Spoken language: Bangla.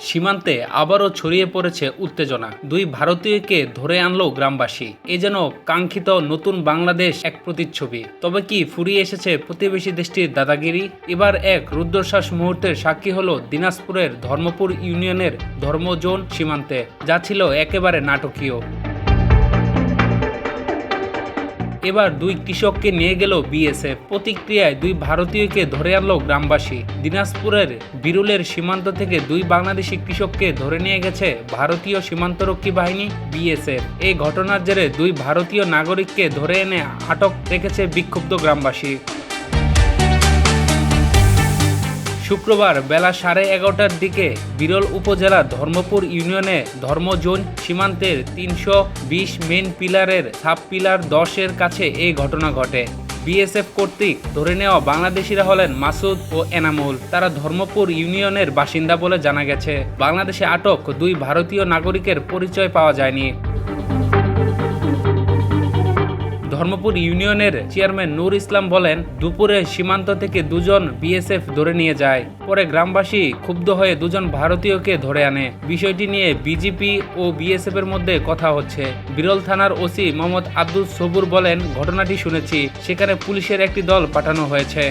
সীমান্তে আবারও ছড়িয়ে পড়েছে উত্তেজনা। দুই ভারতীয়কে ধরে আনলো গ্রামবাসী। এ যেন কাঙ্ক্ষিত নতুন বাংলাদেশ এক প্রতিচ্ছবি। তবে কি ফুরিয়ে এসেছে প্রতিবেশী দেশটির দাদাগিরি? এবার এক রুদ্রশ্বাস মুহূর্তের সাক্ষী হলো দিনাজপুরের ধর্মপুর ইউনিয়নের ধর্মজোন সীমান্তে। যা ছিল একেবারে নাটকীয়। এবার দুই কৃষককে নিয়ে গেল বিএসএফ। প্রতিক্রিয়ায় দুই ভারতীয়কে ধরে আনলো গ্রামবাসী। দিনাজপুরের বিরুলের সীমান্ত থেকে দুই বাংলাদেশি কৃষককে ধরে নিয়ে গেছে ভারতীয় সীমান্তরক্ষী বাহিনী, বিএসএফ। এই ঘটনার জেরে দুই ভারতীয় নাগরিককে ধরে এনে আটক রেখেছে বিক্ষুব্ধ গ্রামবাসী। শুক্রবার বেলা সাড়ে এগারোটার দিকে বিরল উপজেলা ধর্মপুর ইউনিয়নে ধর্মজোন সীমান্তের তিনশো বিশ মেন পিলারের সাব পিলার দশের কাছে এই ঘটনা ঘটে। বিএসএফ কর্তৃক ধরে নেওয়া বাংলাদেশিরা হলেন মাসুদ ও এনামুল। তারা ধর্মপুর ইউনিয়নের বাসিন্দা বলে জানা গেছে। বাংলাদেশে আটক দুই ভারতীয় নাগরিকের পরিচয় পাওয়া যায়নি। ধর্মপুর ইউনিয়নের চেয়ারম্যান নূর ইসলাম বলেন, দুপুরে সীমান্ত থেকে দুজন বিএসএফ ধরে নিয়ে যায়। পরে গ্রামবাসী ক্ষুব্ধ হয়ে দুজন ভারতীয়কে ধরে আনে। বিষয়টি নিয়ে বিজেপি ও বিএসএফ এর মধ্যে কথা হচ্ছে। বিরল থানার ওসি মোহাম্মদ আব্দুল সবুর বলেন, ঘটনাটি শুনেছি। সেখানে পুলিশের একটি দল পাঠানো হয়েছে।